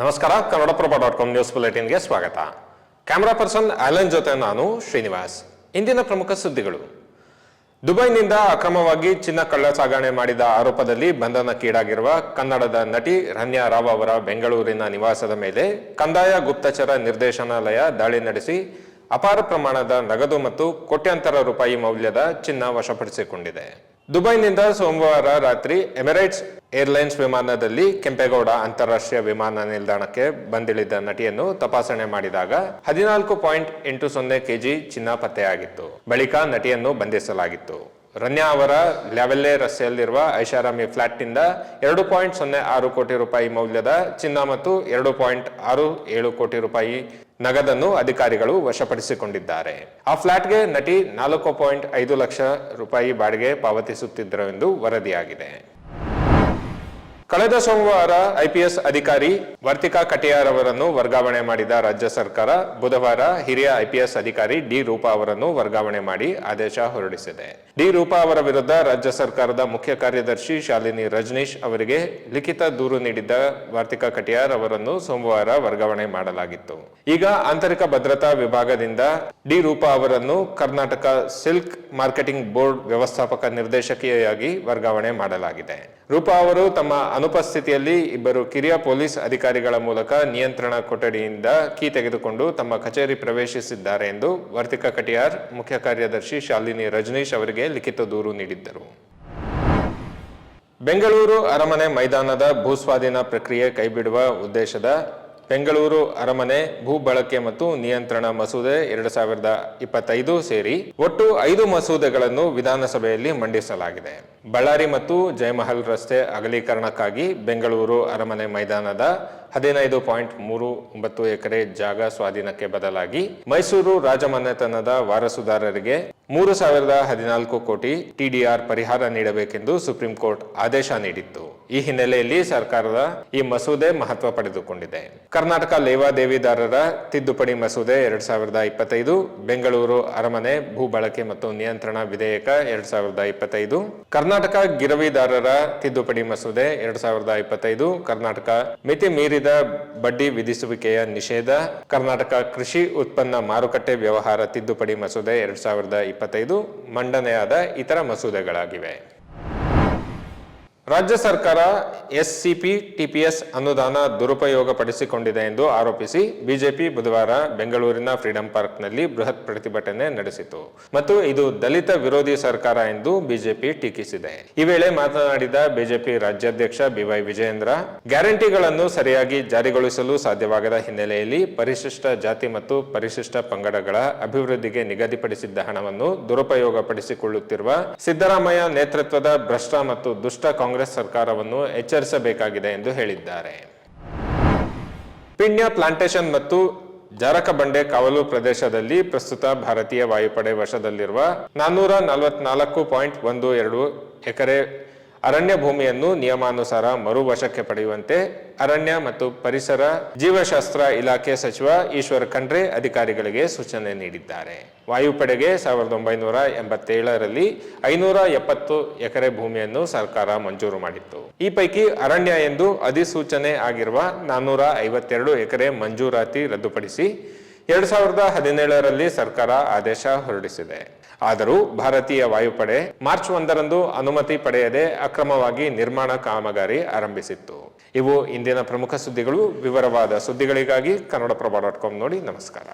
ನಮಸ್ಕಾರ, Kannadaprabha dot com news ಬುಲೆಟಿನ್ಗೆ ಸ್ವಾಗತ. ಕ್ಯಾಮರಾ ಪರ್ಸನ್ ಆಲನ್ ಜೊತೆ ನಾನು ಶ್ರೀನಿವಾಸ್. ಇಂದಿನ ಪ್ರಮುಖ ಸುದ್ದಿಗಳು. ದುಬೈನಿಂದ ಅಕ್ರಮವಾಗಿ ಚಿನ್ನ ಕಳ್ಳ ಸಾಗಣೆ ಮಾಡಿದ ಆರೋಪದಲ್ಲಿ ಬಂಧನಕ್ಕೀಡಾಗಿರುವ ಕನ್ನಡದ ನಟಿ ರನ್ಯಾ ರಾವ್ ಅವರ ಬೆಂಗಳೂರಿನ ನಿವಾಸದ ಮೇಲೆ ಕಂದಾಯ ಗುಪ್ತಚರ ನಿರ್ದೇಶನಾಲಯ ದಾಳಿ ನಡೆಸಿ ಅಪಾರ ಪ್ರಮಾಣದ ನಗದು ಮತ್ತು ಕೋಟ್ಯಾಂತರ ರೂಪಾಯಿ ಮೌಲ್ಯದ ಚಿನ್ನ ವಶಪಡಿಸಿಕೊಂಡಿದೆ. ದುಬೈನಿಂದ ಸೋಮವಾರ ರಾತ್ರಿ ಎಮಿರೇಟ್ಸ್ ಏರ್ಲೈನ್ಸ್ ವಿಮಾನದಲ್ಲಿ ಕೆಂಪೇಗೌಡ ಅಂತಾರಾಷ್ಟ್ರೀಯ ವಿಮಾನ ನಿಲ್ದಾಣಕ್ಕೆ ಬಂದಿಳಿದ ನಟಿಯನ್ನು ತಪಾಸಣೆ ಮಾಡಿದಾಗ ಹದಿನಾಲ್ಕು ಪಾಯಿಂಟ್ ಎಂಟು ಸೊನ್ನೆ ಕೆಜಿ ಚಿನ್ನ ಪತ್ತೆಯಾಗಿತ್ತು. ಬಳಿಕ ನಟಿಯನ್ನು ಬಂಧಿಸಲಾಗಿತ್ತು. ರನ್ಯಾ ಅವರ ಲ್ಯಾವೆಲ್ಲೆ ರಸ್ತೆಯಲ್ಲಿರುವ ಐಷಾರಾಮಿ ಫ್ಲಾಟ್ನಿಂದ ಎರಡು ಪಾಯಿಂಟ್ ಸೊನ್ನೆ ಆರು ಕೋಟಿ ರೂಪಾಯಿ ಮೌಲ್ಯದ ಚಿನ್ನ ಮತ್ತು ಎರಡು ಪಾಯಿಂಟ್ ಆರು ಏಳು ಕೋಟಿ ರೂಪಾಯಿ ನಗದನ್ನು ಅಧಿಕಾರಿಗಳು ವಶಪಡಿಸಿಕೊಂಡಿದ್ದಾರೆ. ಆ ಫ್ಲಾಟ್ಗೆ ನಟಿ ನಾಲ್ಕು ಪಾಯಿಂಟ್ ಐದು ಲಕ್ಷ ರೂಪಾಯಿ ಬಾಡಿಗೆ ಪಾವತಿಸುತ್ತಿದ್ದರು ಎಂದು ವರದಿಯಾಗಿದೆ. ಕಳೆದ ಸೋಮವಾರ ಐಪಿಎಸ್ ಅಧಿಕಾರಿ ವರ್ತಿಕಾ ಕಟಿಯಾರ್ ಅವರನ್ನು ವರ್ಗಾವಣೆ ಮಾಡಿದ ರಾಜ್ಯ ಸರ್ಕಾರ, ಬುಧವಾರ ಹಿರಿಯ ಐಪಿಎಸ್ ಅಧಿಕಾರಿ ಡಿ ರೂಪಾ ಅವರನ್ನು ವರ್ಗಾವಣೆ ಮಾಡಿ ಆದೇಶ ಹೊರಡಿಸಿದೆ. ಡಿ ರೂಪಾ ಅವರ ವಿರುದ್ಧ ರಾಜ್ಯ ಸರ್ಕಾರದ ಮುಖ್ಯ ಕಾರ್ಯದರ್ಶಿ ಶಾಲಿನಿ ರಜನೀಶ್ ಅವರಿಗೆ ಲಿಖಿತ ದೂರು ನೀಡಿದ್ದ ವಾರ್ತಿಕಾ ಕಟಿಯಾರ್ ಅವರನ್ನು ಸೋಮವಾರ ವರ್ಗಾವಣೆ ಮಾಡಲಾಗಿತ್ತು. ಈಗ ಆಂತರಿಕ ಭದ್ರತಾ ವಿಭಾಗದಿಂದ ಡಿ ರೂಪಾ ಅವರನ್ನು ಕರ್ನಾಟಕ ಸಿಲ್ಕ್ ಮಾರ್ಕೆಟಿಂಗ್ ಬೋರ್ಡ್ ವ್ಯವಸ್ಥಾಪಕ ನಿರ್ದೇಶಕಿಯಾಗಿ ವರ್ಗಾವಣೆ ಮಾಡಲಾಗಿದೆ. ರೂಪಾ ಅವರು ತಮ್ಮ ಅನುಪಸ್ಥಿತಿಯಲ್ಲಿ ಇಬ್ಬರು ಕಿರಿಯ ಪೊಲೀಸ್ ಅಧಿಕಾರಿಗಳ ಮೂಲಕ ನಿಯಂತ್ರಣ ಕೊಠಡಿಯಿಂದ ಕೀ ತೆಗೆದುಕೊಂಡು ತಮ್ಮ ಕಚೇರಿ ಪ್ರವೇಶಿಸಿದ್ದಾರೆ ಎಂದು ವರ್ತಿಕಾ ಕಟಿಯಾರ್, ಮುಖ್ಯ ಕಾರ್ಯದರ್ಶಿ ಶಾಲಿನಿ ರಜನೀಶ್ ಅವರಿಗೆ ಲಿಖಿತ ದೂರು ನೀಡಿದ್ದರು. ಬೆಂಗಳೂರು ಅರಮನೆ ಮೈದಾನದ ಭೂಸ್ವಾಧೀನ ಪ್ರಕ್ರಿಯೆ ಕೈಬಿಡುವ ಉದ್ದೇಶದ ಬೆಂಗಳೂರು ಅರಮನೆ ಭೂ ಬಳಕೆ ಮತ್ತು ನಿಯಂತ್ರಣ ಮಸೂದೆ ಎರಡು ಸಾವಿರದ ಇಪ್ಪತ್ತೈದು ಸೇರಿ ಒಟ್ಟು ಐದು ಮಸೂದೆಗಳನ್ನು ವಿಧಾನಸಭೆಯಲ್ಲಿ ಮಂಡಿಸಲಾಗಿದೆ. ಬಳ್ಳಾರಿ ಮತ್ತು ಜಯಮಹಲ್ ರಸ್ತೆ ಅಗಲೀಕರಣಕ್ಕಾಗಿ ಬೆಂಗಳೂರು ಅರಮನೆ ಮೈದಾನದ ಹದಿನೈದು ಪಾಯಿಂಟ್ ಮೂರು ಒಂಬತ್ತು ಎಕರೆ ಜಾಗ ಸ್ವಾಧೀನಕ್ಕೆ ಬದಲಾಗಿ ಮೈಸೂರು ರಾಜಮನೆತನದ ವಾರಸುದಾರರಿಗೆ ಮೂರು ಸಾವಿರದ ಹದಿನಾಲ್ಕು ಕೋಟಿ ಟಿಡಿಆರ್ ಪರಿಹಾರ ನೀಡಬೇಕೆಂದು ಸುಪ್ರೀಂ ಕೋರ್ಟ್ ಆದೇಶ ನೀಡಿತ್ತು. ಈ ಹಿನ್ನೆಲೆಯಲ್ಲಿ ಸರ್ಕಾರದ ಈ ಮಸೂದೆ ಮಹತ್ವ ಪಡೆದುಕೊಂಡಿದೆ. ಕರ್ನಾಟಕ ಲೇವಾದೇವಿದಾರರ ತಿದ್ದುಪಡಿ ಮಸೂದೆ ಎರಡ್ ಸಾವಿರದ ಇಪ್ಪತ್ತೈದು, ಬೆಂಗಳೂರು ಅರಮನೆ ಭೂ ಬಳಕೆ ಮತ್ತು ನಿಯಂತ್ರಣ ವಿಧೇಯಕ ಎರಡ್ ಸಾವಿರದ ಇಪ್ಪತ್ತೈದು ಕರ್ನಾಟಕ ಗಿರವಿದಾರರ ತಿದ್ದುಪಡಿ ಮಸೂದೆ ಎರಡ್ ಸಾವಿರದ ಇಪ್ಪತ್ತೈದು, ಕರ್ನಾಟಕ ಮಿತಿ ಮೀರಿದ ಬಡ್ಡಿ ವಿಧಿಸುವಿಕೆಯ ನಿಷೇಧ, ಕರ್ನಾಟಕ ಕೃಷಿ ಉತ್ಪನ್ನ ಮಾರುಕಟ್ಟೆ ವ್ಯವಹಾರ ತಿದ್ದುಪಡಿ ಮಸೂದೆ ಎರಡ್ ಸಾವಿರದ ಇಪ್ಪತ್ತೈದು ಮಂಡನೆಯಾದ ಇತರ ಮಸೂದೆಗಳಾಗಿವೆ. ರಾಜ್ಯ ಸರ್ಕಾರ ಎಸ್ಸಿಪಿ, ಟಿಪಿಎಸ್ ಅನುದಾನ ದುರುಪಯೋಗಪಡಿಸಿಕೊಂಡಿದೆ ಎಂದು ಆರೋಪಿಸಿ ಬಿಜೆಪಿ ಬುಧವಾರ ಬೆಂಗಳೂರಿನ ಫ್ರೀಡಂ ಪಾರ್ಕ್ನಲ್ಲಿ ಬೃಹತ್ ಪ್ರತಿಭಟನೆ ನಡೆಸಿತು. ಮತ್ತು ಇದು ದಲಿತ ವಿರೋಧಿ ಸರ್ಕಾರ ಎಂದು ಬಿಜೆಪಿ ಟೀಕಿಸಿದೆ. ಈ ವೇಳೆ ಮಾತನಾಡಿದ ಬಿಜೆಪಿ ರಾಜ್ಯಾಧ್ಯಕ್ಷ ಬಿವೈ ವಿಜಯೇಂದ್ರ, ಗ್ಯಾರಂಟಿಗಳನ್ನು ಸರಿಯಾಗಿ ಜಾರಿಗೊಳಿಸಲು ಸಾಧ್ಯವಾಗದ ಹಿನ್ನೆಲೆಯಲ್ಲಿ ಪರಿಶಿಷ್ಟ ಜಾತಿ ಮತ್ತು ಪರಿಶಿಷ್ಟ ಪಂಗಡಗಳ ಅಭಿವೃದ್ಧಿಗೆ ನಿಗದಿಪಡಿಸಿದ್ದ ಹಣವನ್ನು ದುರುಪಯೋಗಪಡಿಸಿಕೊಳ್ಳುತ್ತಿರುವ ಸಿದ್ದರಾಮಯ್ಯ ನೇತೃತ್ವದ ಭ್ರಷ್ಟ ಮತ್ತು ದುಷ್ಟ ಕಾಂಗ್ರೆಸ್ ಸರ್ಕಾರವನ್ನು ಎಚ್ಚರಿಸಬೇಕಾಗಿದೆ ಎಂದು ಹೇಳಿದ್ದಾರೆ. ಪಿಣ್ಯ ಪ್ಲಾಂಟೇಶನ್ ಮತ್ತು ಜಾರಕಬಂಡೆ ಕಾವಲು ಪ್ರದೇಶದಲ್ಲಿ ಪ್ರಸ್ತುತ ಭಾರತೀಯ ವಾಯುಪಡೆ ವಶದಲ್ಲಿರುವ ನಾನ್ನೂರ ನಲವತ್ನಾಲ್ಕು ಪಾಯಿಂಟ್ ಒಂದು ಎರಡು ಎಕರೆ ಅರಣ್ಯ ಭೂಮಿಯನ್ನು ನಿಯಮಾನುಸಾರ ಮರು ವಶಕ್ಕೆ ಪಡೆಯುವಂತೆ ಅರಣ್ಯ ಮತ್ತು ಪರಿಸರ ಜೀವಶಾಸ್ತ್ರ ಇಲಾಖೆ ಸಚಿವ ಈಶ್ವರ್ ಖಂಡ್ರೆ ಅಧಿಕಾರಿಗಳಿಗೆ ಸೂಚನೆ ನೀಡಿದ್ದಾರೆ. ವಾಯುಪಡೆಗೆ ಸಾವಿರದ ಒಂಬೈನೂರ ಎಂಬತ್ತೇಳರಲ್ಲಿ ಐನೂರ ಎಪ್ಪತ್ತು ಎಕರೆ ಭೂಮಿಯನ್ನು ಸರ್ಕಾರ ಮಂಜೂರು ಮಾಡಿತ್ತು. ಈ ಪೈಕಿ ಅರಣ್ಯ ಎಂದು ಅಧಿಸೂಚನೆ ಆಗಿರುವ ನಾನ್ನೂರ ಐವತ್ತೆರಡು ಎಕರೆ ಮಂಜೂರಾತಿ ರದ್ದುಪಡಿಸಿ ಎರಡ್ ಸಾವಿರದ ಹದಿನೇಳರಲ್ಲಿ ಸರ್ಕಾರ ಆದೇಶ ಹೊರಡಿಸಿದೆ. ಆದರೂ ಭಾರತೀಯ ವಾಯುಪಡೆ ಮಾರ್ಚ್ ಒಂದರಂದು ಅನುಮತಿ ಪಡೆಯದೆ ಅಕ್ರಮವಾಗಿ ನಿರ್ಮಾಣ ಕಾಮಗಾರಿ ಆರಂಭಿಸಿತ್ತು. ಇವು ಇಂದಿನ ಪ್ರಮುಖ ಸುದ್ದಿಗಳು. ವಿವರವಾದ ಸುದ್ದಿಗಳಿಗಾಗಿ ಕನ್ನಡಪ್ರಭ ಡಾಟ್ ಕಾಮ್ ನೋಡಿ ನಮಸ್ಕಾರ.